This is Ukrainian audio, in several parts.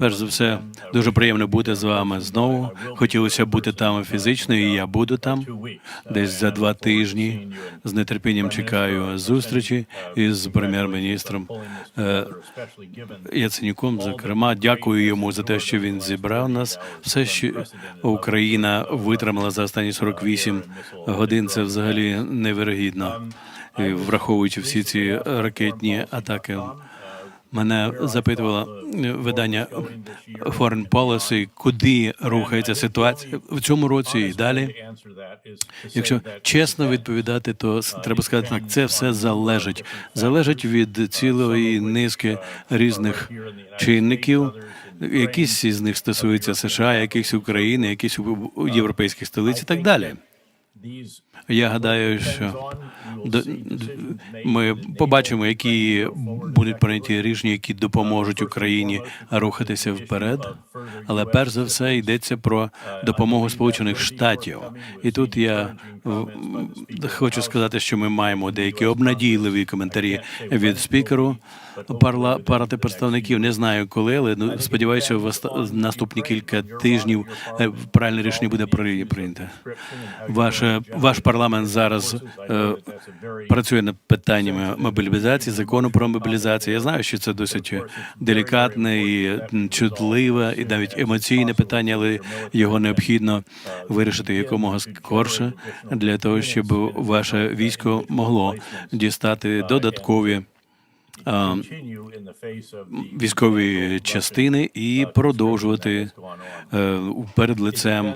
Перш за все, дуже приємно бути з вами знову. Хотілося бути там фізично, і я буду там десь за два тижні. З нетерпінням чекаю зустрічі із прем'єр-міністром е, Яценюком. Зокрема, дякую йому за те, що він зібрав нас. Все, що Україна витримала за останні 48 годин, це взагалі невірогідно. Враховуючи всі ці ракетні атаки. Мене запитувало видання Foreign Policy, куди рухається ситуація в цьому році і далі. Якщо чесно відповідати, то треба сказати так, це все залежить. Залежить від цілої низки різних чинників. Якісь із них стосуються США, якісь України, якісь європейських столиць і так далі. Я гадаю, що ми побачимо, які будуть прийняті рішення, які допоможуть Україні рухатися вперед. Але перш за все йдеться про допомогу Сполучених Штатів. І тут я хочу сказати, що ми маємо деякі обнадійливі коментарі від спікеру парла парати представників. Не знаю коли, але ну сподіваюся, в наступні кілька тижнів е, правильне рішення буде при- прийнято. Ваше ваш парламент зараз е, працює над питаннями мобілізації, закону про мобілізацію. Я знаю, що це досить делікатне і чутливе, і навіть емоційне питання, але його необхідно вирішити якомога скорше для того, щоб ваше військо могло дістати додаткові. Е, Військові частини і продовжувати е, перед лицем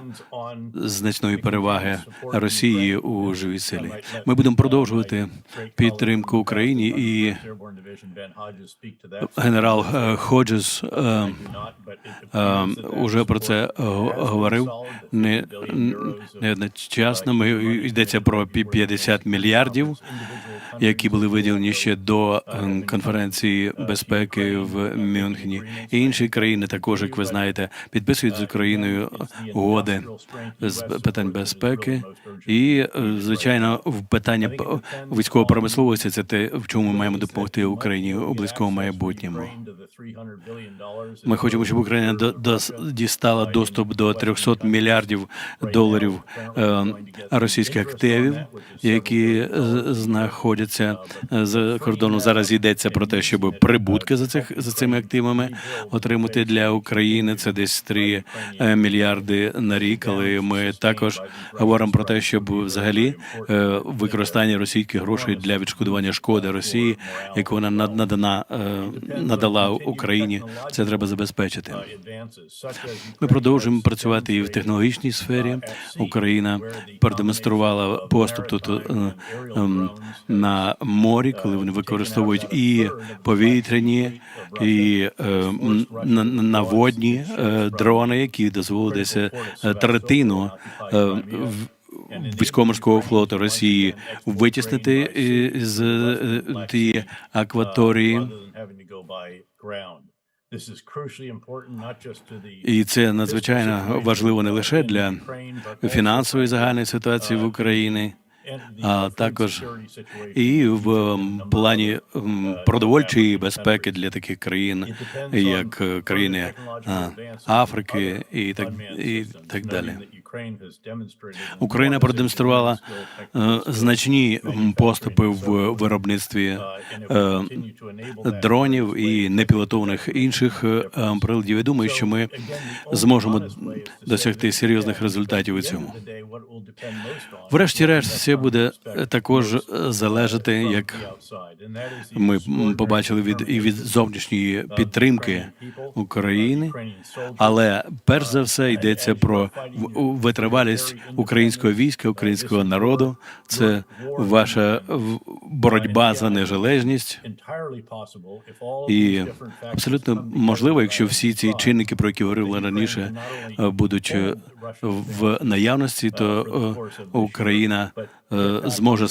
значної переваги Росії у живій силі. Ми будемо продовжувати підтримку Україні і генерал е, Ходжес е, е, уже про це говорив не, не одночасно. Ми йдеться про пі- 50 мільярдів, які були виділені ще до е, конференції безпеки в Мюнхені. І інші країни також, як ви знаєте, підписують з Україною угоди з питань безпеки. І е, звичайно, в питання військової промисловості це те, в чому ми маємо допомогти Україні у близькому майбутньому. Ми хочемо, щоб Україна до, дістала доступ до 300 мільярдів доларів е, російських активів, які е, знаходяться е, за кордоном. Зараз йдеться про те, щоб прибутки за цих за цими активами отримати для України. Це десь 3 е, мільярди на рік. Але ми також говоримо про те, щоб взагалі е, використання російських грошей для відшкодування шкоди Росії, яку вона над- надана надала Україні. Це треба забезпечити. Ми продовжуємо працювати і в технологічній сфері. Україна продемонструвала поступ тут ем, на морі, коли вони використовують і повітряні, і е, на- на- наводні е, дрони, які дозволили десь третину е, військово-морського флоту Росії витіснити з тієї акваторії. І це надзвичайно важливо не лише для фінансової загальної ситуації в Україні, а також і в ем, плані ем, продовольчої безпеки для таких країн, як е, країни Африки і так і так далі. Україна продемонструвала е, значні поступи в виробництві е, дронів і непілотованих інших е, приладів. Я думаю, що ми зможемо досягти серйозних результатів у цьому. Врешті-решт, все буде також залежати, як ми побачили від і від зовнішньої підтримки України, але перш за все йдеться про в- витривалість українського війська, українського народу. Це ваша боротьба за незалежність. І абсолютно можливо, якщо всі ці чинники, про які говорили раніше, будуть е, в наявності, то е, Україна е, зможе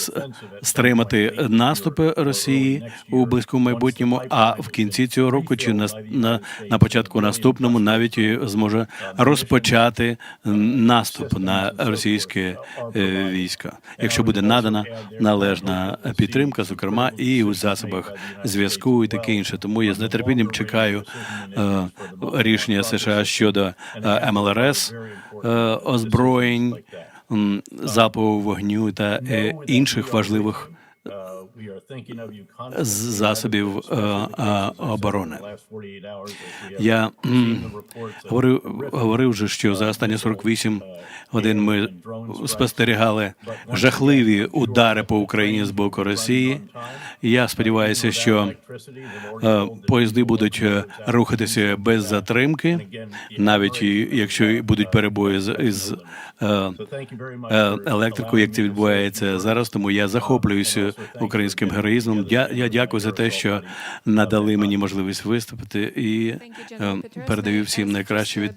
стримати наступи Росії у близькому майбутньому, а в кінці цього року чи на, на, на початку наступному навіть зможе розпочати наступ на російське е, військо, якщо буде надана належна підтримка, зокрема і у засобах зв'язку і таке інше. Тому я з нетерпінням чекаю рішення США щодо МЛРС озброєнь, запалу вогню та е, інших важливих засобів е, е, оборони. Я говорив, говорив вже, що за останні 48 годин ми спостерігали жахливі удари по Україні з боку Росії. Я сподіваюся, що е, поїзди будуть рухатися без затримки, навіть якщо будуть перебої з із електрикою, як це відбувається зараз. Тому я захоплююся українським героїзмом. Дя- Я дякую за те, що надали мені можливість виступити і е, передаю всім найкращі вітання.